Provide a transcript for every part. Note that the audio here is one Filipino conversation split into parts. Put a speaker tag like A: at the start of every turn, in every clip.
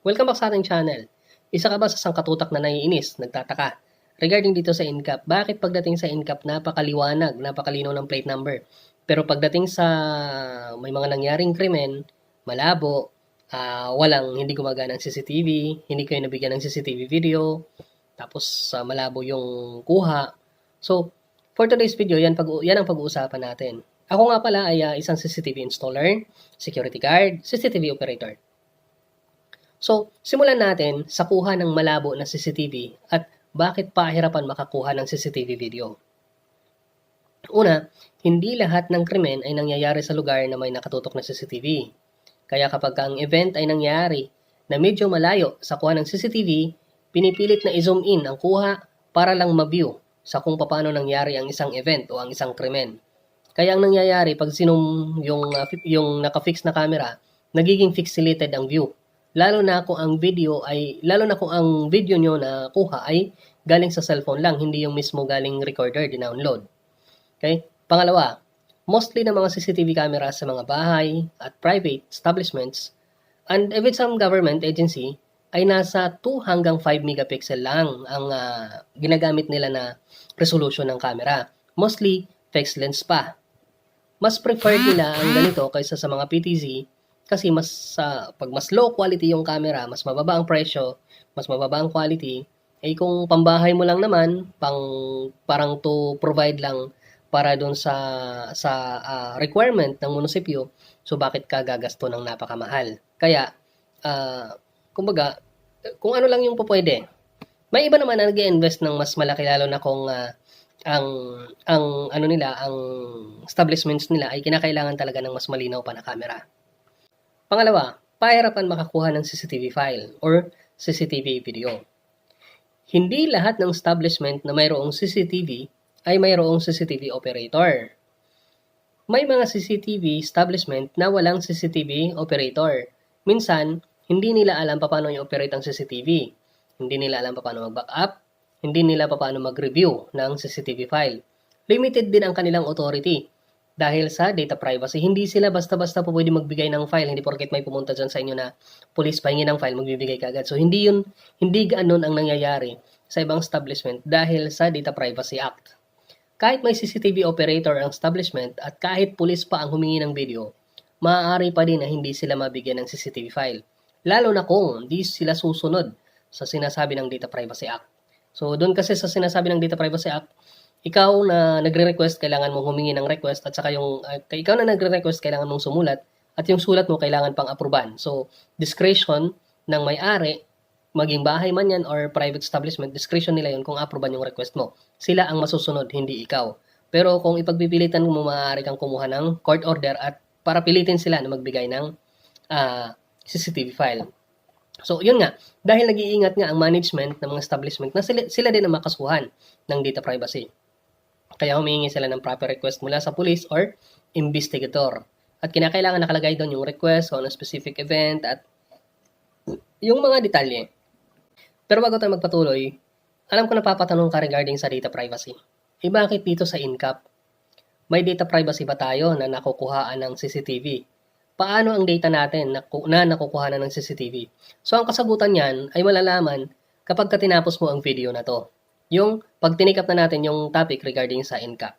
A: Welcome back sa ating channel. Isa ka ba sa sangkatutak na naiinis, nagtataka? Regarding dito sa incap, bakit pagdating sa incap napakaliwanag, napakalinaw ng plate number? Pero pagdating sa may mga nangyaring krimen, malabo, ah, walang hindi gumagana ng CCTV, hindi kayo nabigyan ng CCTV video, tapos ah, malabo yung kuha. So, for today's video, yan, pag, yan ang pag-uusapan natin. Ako nga pala ay ah, isang CCTV installer, security guard, CCTV operator. So, simulan natin sa kuha ng malabo na CCTV at bakit pahirapan makakuha ng CCTV video. Una, hindi lahat ng krimen ay nangyayari sa lugar na may nakatutok na CCTV. Kaya kapag ang event ay nangyari na medyo malayo sa kuha ng CCTV, pinipilit na i-zoom in ang kuha para lang ma-view sa kung paano nangyari ang isang event o ang isang krimen. Kaya ang nangyayari pag sinum yung uh, yung naka-fix na camera, nagiging pixelated ang view. Lalo na kung ang video ay lalo na kung ang video nyo na kuha ay galing sa cellphone lang, hindi yung mismo galing recorder di-download. Okay? Pangalawa, mostly ng mga CCTV cameras sa mga bahay at private establishments and even some government agency ay nasa 2 hanggang 5 megapixel lang ang ah, ginagamit nila na resolution ng camera. Mostly fixed lens pa. Mas preferred nila ang ganito kaysa sa mga PTZ kasi mas sa pag mas low quality yung camera, mas mababa ang presyo, mas mababa ang quality, eh kung pambahay mo lang naman, pang parang to provide lang para doon sa sa ah, requirement ng munisipyo, so bakit ka gagasto ng napakamahal? Kaya ah, kumbaga, kung ano lang yung pupwede. May iba naman na nag-invest ng mas malaki lalo na kung ah, ang ang ano nila, ang establishments nila ay kinakailangan talaga ng mas malinaw pa na camera. Pangalawa, pahirapan makakuha ng CCTV file or CCTV video. Hindi lahat ng establishment na mayroong CCTV ay mayroong CCTV operator. May mga CCTV establishment na walang CCTV operator. Minsan, hindi nila alam paano i-operate ang CCTV. Hindi nila alam paano mag-backup. Hindi nila paano mag-review ng CCTV file. Limited din ang kanilang authority. Dahil sa data privacy, hindi sila basta-basta po pwede magbigay ng file. Hindi porket may pumunta dyan sa inyo na police pahingi ng file, magbibigay kagad. So, hindi yun, hindi ganoon ang nangyayari sa ibang establishment dahil sa Data Privacy Act. Kahit may CCTV operator ang establishment at kahit pulis pa ang humingi ng video, maaari pa din na hindi sila mabigyan ng CCTV file. Lalo na kung hindi sila susunod sa sinasabi ng Data Privacy Act. So, doon kasi sa sinasabi ng Data Privacy Act, ikaw na nagre-request, kailangan mong humingi ng request at saka yung, uh, ikaw na nagre-request, kailangan mong sumulat at yung sulat mo kailangan pang aproban. So, discretion ng may-ari, maging bahay man yan or private establishment, discretion nila yun kung aproban yung request mo. Sila ang masusunod, hindi ikaw. Pero kung ipagpipilitan mo, maaari kang kumuha ng court order at para pilitin sila na magbigay ng ah, CCTV file. So, yun nga. Dahil nag-iingat nga ang management ng mga establishment na sila, sila din ang makasuhan ng data privacy. Kaya humingi sila ng proper request mula sa police or investigator. At kinakailangan nakalagay doon yung request on a specific event at yung mga detalye. Pero bago tayo magpatuloy, alam ko napapatanong ka regarding sa data privacy. Eh bakit dito sa INCAP? May data privacy ba tayo na nakukuhaan ng CCTV? Paano ang data natin na, na nakukuha ng CCTV? So ang kasagutan niyan ay malalaman kapag ka tinapos mo ang video na to. Yung pag tinikap na natin yung topic regarding sa INCAP.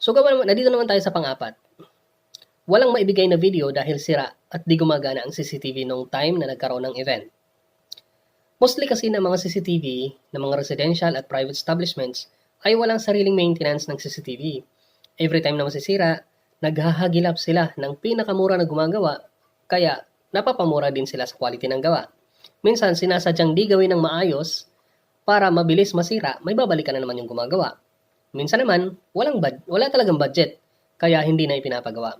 A: So gawa naman, nandito naman tayo sa pang-apat. Walang maibigay na video dahil sira at di gumagana ang CCTV nung time na nagkaroon ng event. Mostly kasi ng mga CCTV ng mga residential at private establishments ay walang sariling maintenance ng CCTV. Every time na masisira, naghahagilap sila ng pinakamura na gumagawa, kaya napapamura din sila sa quality ng gawa. Minsan sinasadyang di gawin ng maayos para mabilis masira, may babalikan na naman yung gumagawa. Minsan naman, walang bud- wala talagang budget, kaya hindi na ipinapagawa.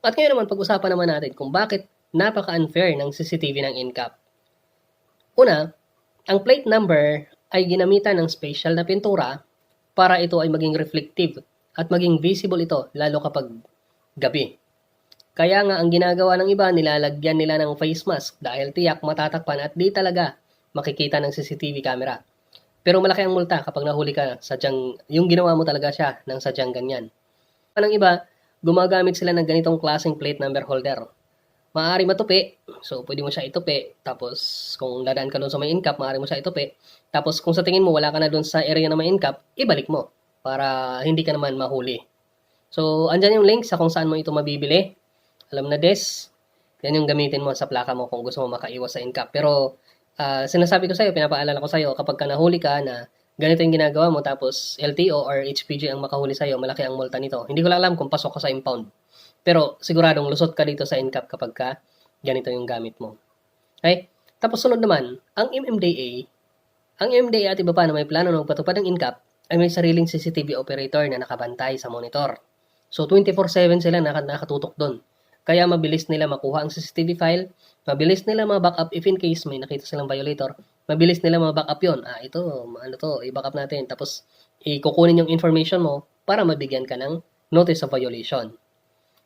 A: At ngayon naman, pag-usapan naman natin kung bakit napaka-unfair ng CCTV ng INCAP. Una, ang plate number ay ginamitan ng special na pintura para ito ay maging reflective at maging visible ito lalo kapag gabi. Kaya nga ang ginagawa ng iba, nilalagyan nila ng face mask dahil tiyak matatakpan at di talaga makikita ng CCTV camera. Pero malaki ang multa kapag nahuli ka sadyang yung ginawa mo talaga siya ng sadyang ganyan. Anong iba, gumagamit sila ng ganitong klaseng plate number holder. maaari matupi. So, pwede mo siya itupi. Tapos, kung dadaan ka doon sa may incap, maaari mo siya itupi. Tapos, kung sa tingin mo wala ka na doon sa area na may incap, ibalik mo para hindi ka naman mahuli. So, andyan yung link sa kung saan mo ito mabibili. Alam na des, yan yung gamitin mo sa plaka mo kung gusto mo makaiwas sa incap. Pero, ah, sinasabi ko sa'yo, pinapaalala ko sa'yo, kapag ka nahuli ka na ganito yung ginagawa mo, tapos LTO or HPG ang makahuli sa'yo, malaki ang multa nito. Hindi ko lang alam kung pasok ka sa impound. Pero siguradong lusot ka dito sa incap kapag ka ganito yung gamit mo. Okay? Tapos sunod naman, ang MMDA, ang MMDA at iba pa na may plano ng patupad ng incap ay may sariling CCTV operator na nakabantay sa monitor. So 24/7 sila naka- nakatutok doon. Kaya mabilis nila makuha ang CCTV file, mabilis nila ma-backup if in case may nakita silang violator, mabilis nila ma-backup yon. Ah, ito, ano to, i-backup natin. Tapos, ikukunin yung information mo para mabigyan ka ng notice of violation.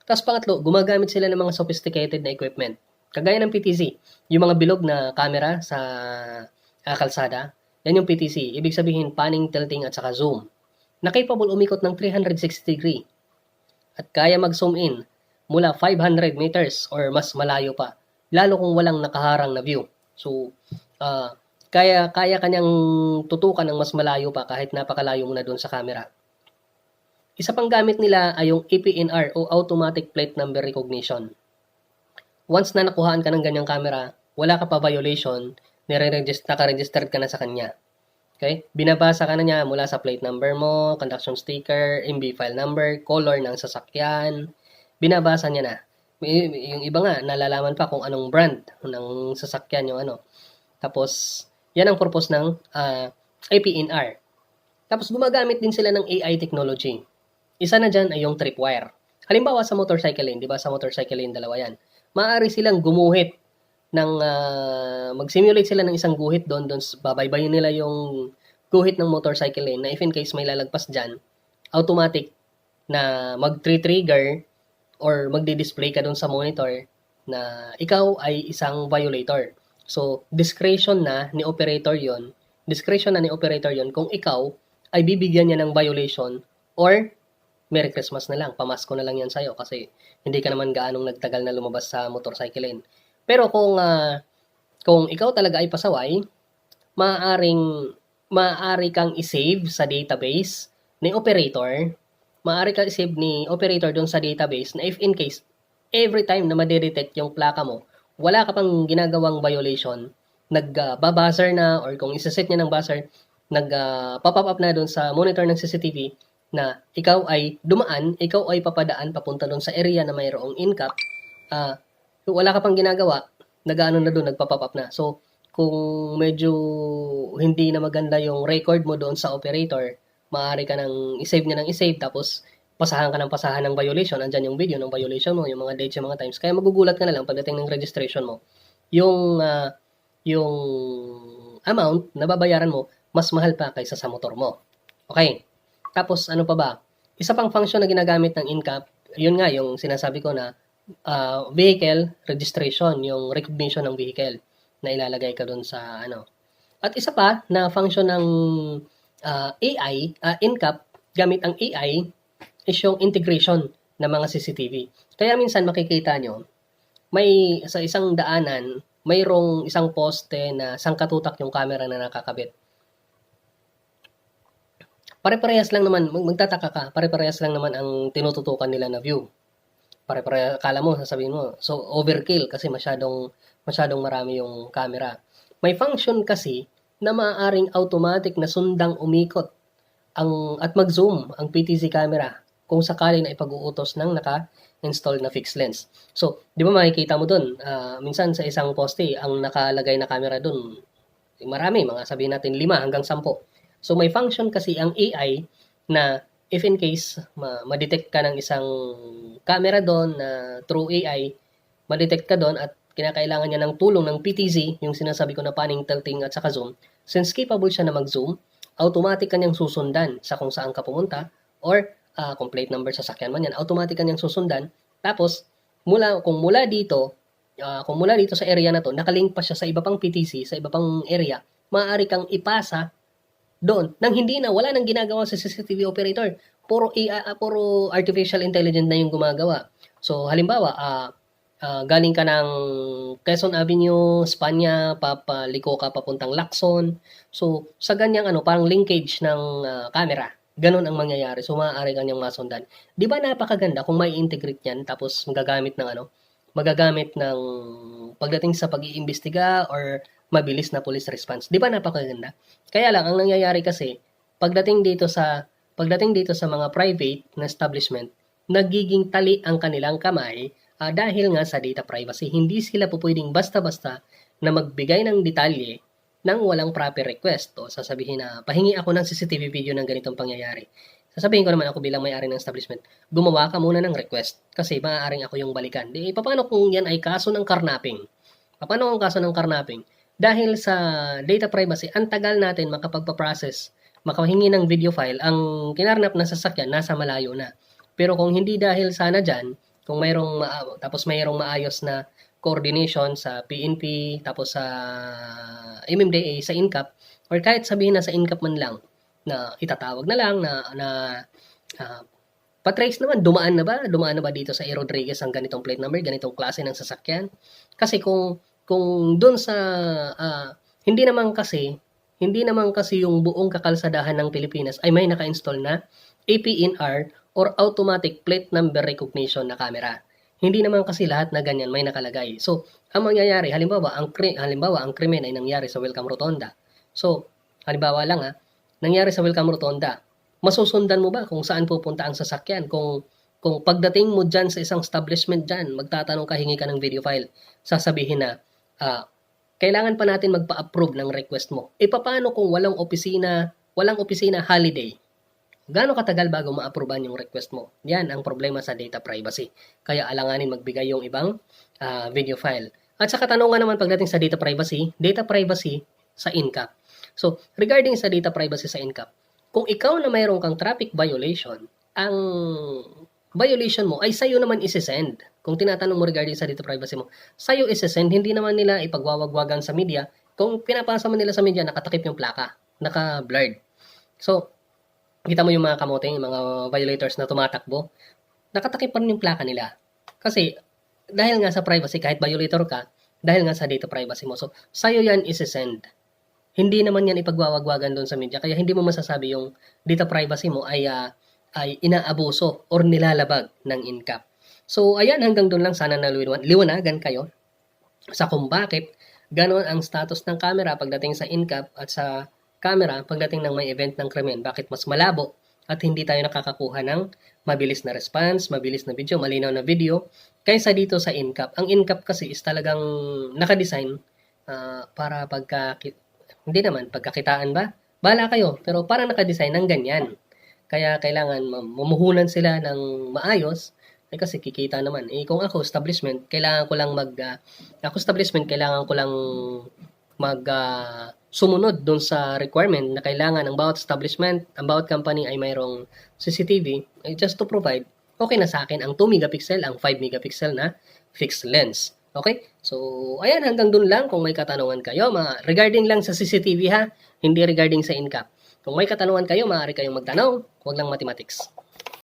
A: Tapos pangatlo, gumagamit sila ng mga sophisticated na equipment. Kagaya ng PTC, yung mga bilog na camera sa ah, kalsada, yan yung PTC. Ibig sabihin, panning, tilting, at saka zoom. Na capable umikot ng 360 degree. At kaya mag-zoom in mula 500 meters or mas malayo pa. Lalo kung walang nakaharang na view. So, ah, kaya kaya kanyang tutukan ng mas malayo pa kahit napakalayo mo na doon sa camera. Isa pang gamit nila ay yung APNR o Automatic Plate Number Recognition. Once na nakuhaan ka ng ganyang camera, wala ka pa violation, nire-register, naka-registered ka na sa kanya. Okay? Binabasa ka na niya mula sa plate number mo, conduction sticker, MB file number, color ng sasakyan. Binabasa niya na. Yung iba nga, nalalaman pa kung anong brand ng sasakyan yung ano. Tapos, yan ang purpose ng ah, APNR. Tapos, gumagamit din sila ng AI technology. Isa na dyan ay yung tripwire. Halimbawa sa motorcycle lane, di ba sa motorcycle lane dalawa yan. Maaari silang gumuhit ng ah, mag-simulate sila ng isang guhit doon, doon babaybayin nila yung guhit ng motorcycle lane na if in case may lalagpas dyan, automatic na mag-trigger or magdi-display ka doon sa monitor na ikaw ay isang violator. So, discretion na ni operator yon discretion na ni operator yon kung ikaw ay bibigyan niya ng violation or Merry Christmas na lang, pamasko na lang yan sa'yo kasi hindi ka naman gaanong nagtagal na lumabas sa motorcycle lane. Pero kung ah, kung ikaw talaga ay pasaway, maaaring maaari kang i-save sa database ni operator, maaari kang i-save ni operator doon sa database na if in case every time na madedetect yung plaka mo, wala ka pang ginagawang violation, nag-buzzer na or kung isa-set niya ng buzzer, nag-pop up na doon sa monitor ng CCTV na ikaw ay dumaan, ikaw ay papadaan papunta doon sa area na mayroong incap, ah wala ka pang ginagawa, nag-ano na doon, nagpa-pop up na. So, kung medyo hindi na maganda yung record mo doon sa operator, maaari ka nang isave niya nang isave tapos pasahan ka ng pasahan ng violation. Andyan yung video ng violation mo, yung mga dates, yung mga times. Kaya magugulat ka na lang pagdating ng registration mo. Yung, ah, yung amount na babayaran mo, mas mahal pa kaysa sa motor mo. Okay. Tapos, ano pa ba? Isa pang function na ginagamit ng incap, yun nga, yung sinasabi ko na ah, vehicle registration, yung recognition ng vehicle na ilalagay ka doon sa ano. At isa pa na function ng ah, AI, ah, incap, gamit ang AI, is yung integration ng mga CCTV. Kaya minsan makikita nyo, may sa isang daanan, mayroong isang poste na sangkatutak yung camera na nakakabit. Pare-parehas lang naman, mag- magtataka ka, pare-parehas lang naman ang tinututukan nila na view. Pare-pareha, kala mo, sasabihin mo, so overkill kasi masyadong, masyadong marami yung camera. May function kasi na maaaring automatic na sundang umikot ang, at mag-zoom ang PTZ camera kung sakali na ipag-uutos ng naka-install na fixed lens. So, di ba makikita mo dun, ah, minsan sa isang poste, ang nakalagay na camera dun, marami, mga sabihin natin lima hanggang sampo. So may function kasi ang AI na if in case ma- ma-detect ka ng isang camera doon na through AI, ma-detect ka doon at kinakailangan niya ng tulong ng PTZ, yung sinasabi ko na panning, tilting at saka zoom, since capable siya na mag-zoom, automatic kanyang susundan sa kung saan ka pumunta or ah, kung plate number sa sakyan man yan, automatic kanyang susundan. Tapos, mula, kung mula dito, ah, kung mula dito sa area na to, nakalink pa siya sa iba pang PTC, sa iba pang area, maaari kang ipasa doon nang hindi na wala nang ginagawa sa CCTV operator. Puro AI, ah, puro artificial intelligence na yung gumagawa. So halimbawa, ah ah, galing ka ng Quezon Avenue, Spanya, papaliko ka papuntang Lacson. So, sa ganyang ano, parang linkage ng ah, camera. Ganon ang mangyayari. So, maaari kanyang masundan. Di ba napakaganda kung may integrate yan tapos magagamit ng ano, magagamit ng pagdating sa pag-iimbestiga or mabilis na police response. Di ba napakaganda? Kaya lang, ang nangyayari kasi, pagdating dito sa pagdating dito sa mga private na establishment, nagiging tali ang kanilang kamay ah, dahil nga sa data privacy. Hindi sila po pwedeng basta-basta na magbigay ng detalye nang walang proper request. O sasabihin na, pahingi ako ng CCTV video ng ganitong pangyayari. Sasabihin ko naman ako bilang may-ari ng establishment, gumawa ka muna ng request kasi maaaring ako yung balikan. Di, paano kung yan ay kaso ng karnaping? Paano kung kaso ng karnaping? Dahil sa data privacy, ang tagal natin makapagpa-process, makahingi ng video file, ang kinarnap na sasakyan nasa malayo na. Pero kung hindi dahil sana dyan, kung mayroong ma- tapos mayroong maayos na coordination sa PNP, tapos sa MMDA, sa INCAP, or kahit sabihin na sa INCAP man lang, na itatawag na lang, na, na ah, patrace naman, dumaan na ba? Dumaan na ba dito sa A. Rodriguez ang ganitong plate number, ganitong klase ng sasakyan? Kasi kung kung doon sa ah, hindi naman kasi hindi naman kasi yung buong kakalsadahan ng Pilipinas ay may naka-install na APNR or automatic plate number recognition na camera. Hindi naman kasi lahat na ganyan may nakalagay. So, ang mangyayari, halimbawa, ang halimbawa, ang krimen ay nangyari sa Welcome Rotonda. So, halimbawa lang ha, nangyari sa Welcome Rotonda. Masusundan mo ba kung saan pupunta ang sasakyan? Kung kung pagdating mo dyan sa isang establishment dyan, magtatanong ka, hingi ka ng video file, sasabihin na, ah, kailangan pa natin magpa-approve ng request mo. E paano kung walang opisina, walang opisina holiday? Gaano katagal bago ma-approvean yung request mo? Yan ang problema sa data privacy. Kaya alanganin magbigay yung ibang ah, video file. At sa katanungan naman pagdating sa data privacy, data privacy sa INCAP. So, regarding sa data privacy sa INCAP, kung ikaw na mayroon kang traffic violation, ang violation mo ay sa'yo naman isi-send. Kung tinatanong mo regarding sa data privacy mo, sa'yo isi-send, hindi naman nila ipagwawagwagan sa media. Kung pinapasa mo nila sa media, nakatakip yung plaka, naka-blurred. So, kita mo yung mga kamote, yung mga violators na tumatakbo, nakatakip pa rin yung plaka nila. Kasi, dahil nga sa privacy, kahit violator ka, dahil nga sa data privacy mo. So, sa'yo yan isi-send. Hindi naman yan ipagwawagwagan doon sa media. Kaya hindi mo masasabi yung data privacy mo ay ah, ay inaabuso or nilalabag ng incap. So, ayan, hanggang doon lang sana naliwan- liwanagan kayo sa kung bakit ganon ang status ng camera pagdating sa incap at sa camera pagdating ng may event ng krimen. Bakit mas malabo at hindi tayo nakakakuha ng mabilis na response, mabilis na video, malinaw na video, kaysa dito sa incap. Ang incap kasi is talagang nakadesign ah, para pagka hindi naman pagkakitaan ba? Bala kayo, pero para nakadesign ng ganyan. Kaya kailangan mam- mamuhunan sila ng maayos eh kasi kikita naman. Eh kung ako establishment, kailangan ko lang mag ah, ako establishment kailangan ko lang mag ah, sumunod doon sa requirement na kailangan ng bawat establishment, ang bawat company ay mayroong CCTV eh, just to provide okay na sa akin ang 2 megapixel, ang 5 megapixel na fixed lens. Okay? So, ayan, hanggang dun lang kung may katanungan kayo. Mga, regarding lang sa CCTV ha, hindi regarding sa incap. Kung may katanungan kayo, maaari kayong magtanong, huwag lang mathematics.